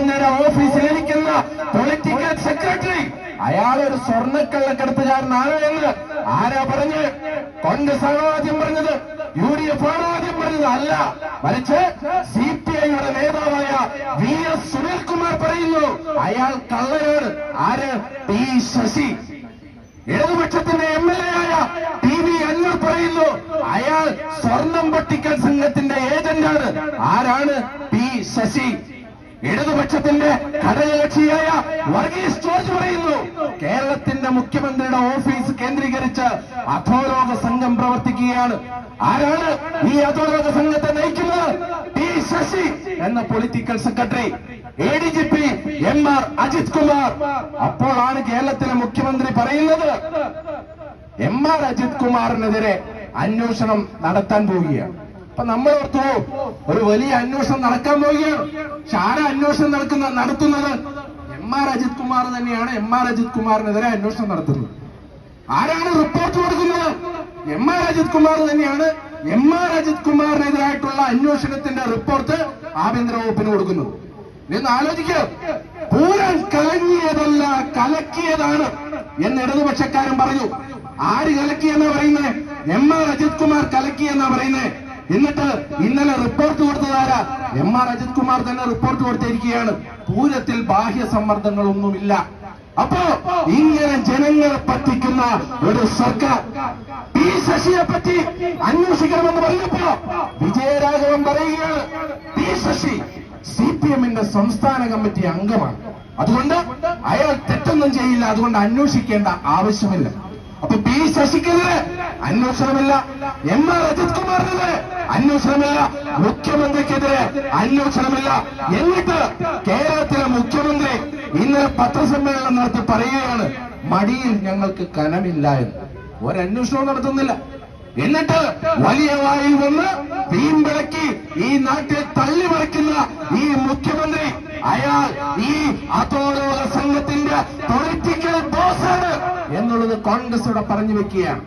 മുഖ്യമന്ത്രിയുടെ ഓഫീസിൽ ഇരിക്കുന്ന പൊളിറ്റിക്കൽ സെക്രട്ടറി അയാൾ ഒരു സ്വർണക്കള്ളക്കടത്തുകാരനാണ് എന്ന് ആരാ പറഞ്ഞ് കോൺഗ്രസ് ആണോ ആദ്യം പറഞ്ഞത്? യു ഡി എഫ് ആണോ ആദ്യം പറഞ്ഞത്? അല്ല. മറിച്ച് സി പി ഐയുടെ നേതാവായ വി എസ് സുനിൽകുമാർ പറയുന്നു അയാൾ കള്ളനാണ് ആര്? പി ശശി. ഇടതുപക്ഷത്തിന്റെ എം എൽ എ ആയ ടി വി അന്നൂർ പറയുന്നു അയാൾ സ്വർണം പൊട്ടിക്കൽ സംഘത്തിന്റെ ഏജന്റാണ്. ആരാണ്? പി ശശി. ഇടതുപക്ഷത്തിന്റെ ഘടകകക്ഷിയായ വർഗീസ് ജോർജ് പറയുന്നു കേരളത്തിന്റെ മുഖ്യമന്ത്രിയുടെ ഓഫീസ് കേന്ദ്രീകരിച്ച് അധോലോക സംഘം പ്രവർത്തിക്കുകയാണ്. ആരാണ് ഈ അധോലോക സംഘത്തെ നയിക്കുന്നത്? ടി ശശി എന്ന political secretary A D G P M R Ajith Kumar. അപ്പോഴാണ് കേരളത്തിലെ മുഖ്യമന്ത്രി പറയുന്നത് എം ആർ അജിത് കുമാറിനെതിരെ അന്വേഷണം നടത്താൻ പോവുകയാണ്. അപ്പൊ നമ്മൾ ഓർത്തു ഒരു വലിയ അന്വേഷണം നടക്കാൻ പോവുകയാണ്. ആരാ അന്വേഷണം നടക്കുന്ന നടത്തുന്നത് എം ആർ അജിത് കുമാർ തന്നെയാണ്. എം ആർ അജിത് കുമാറിനെതിരെ അന്വേഷണം നടത്തുന്നത് ആരാണ് റിപ്പോർട്ട് കൊടുക്കുന്നത്? എം ആർ അജിത് കുമാർ തന്നെയാണ്. എം ആർ അജിത് കുമാറിനെതിരായിട്ടുള്ള അന്വേഷണത്തിന്റെ റിപ്പോർട്ട് ആഭ്യന്തര വകുപ്പിന് കൊടുക്കുന്നത്. നിന്ന് ആലോചിക്കുക പൂരം കലങ്ങിയതല്ല കലക്കിയതാണ് എന്ന് ഇടതുപക്ഷക്കാരൻ പറഞ്ഞു. ആര് കലക്കിയെന്നാ പറയുന്നത് എം ആർ അജിത് കുമാർ കലക്കിയെന്നാ പറയുന്നത് എന്നിട്ട് ഇന്നലെ റിപ്പോർട്ട് കൊടുത്തതാരാ എം ആർ അജിത് കുമാർ തന്നെ റിപ്പോർട്ട് കൊടുത്തിരിക്കുകയാണ്. പൂരത്തിൽ ബാഹ്യ സമ്മർദ്ദങ്ങളൊന്നുമില്ല. അപ്പോ ഇങ്ങനെ ജനങ്ങളെ പറ്റിക്കുന്ന ഒരു സർക്കാർ പി ശശിയെ പറ്റി അന്വേഷിക്കണമെന്ന് പറഞ്ഞപ്പോ വിജയരാഘവൻ പറയുകയാണ്. പി ശശി സി പി എമ്മിന്റെ സംസ്ഥാന കമ്മിറ്റി അംഗമാണ്. അതുകൊണ്ട് അയാൾ തെറ്റൊന്നും ചെയ്യില്ല. അതുകൊണ്ട് അന്വേഷിക്കേണ്ട ആവശ്യമില്ല. അപ്പൊ പി ശശിക്കെതിരെ അന്വേഷണമില്ല. എം ആർ അജിത് കുമാറിനെതിരെ അന്വേഷണമില്ല. മുഖ്യമന്ത്രിക്കെതിരെ അന്വേഷണമില്ല. എന്നിട്ട് കേരളത്തിലെ മുഖ്യമന്ത്രി ഇന്നലെ പത്രസമ്മേളനം നടത്തി പറയുകയാണ് മടിയിൽ ഞങ്ങൾക്ക് കനമില്ല എന്ന്. ഒരന്വേഷണവും നടത്തുന്നില്ല. എന്നിട്ട് വലിയ വായിൽ വന്ന് വീമ്പിളക്കി ഈ നാട്ടിൽ തള്ളിമറിക്കുന്ന ഈ എന്നുള്ളത് കോൺഗ്രസ് ഇവിടെ പറഞ്ഞു വെക്കുകയാണ്.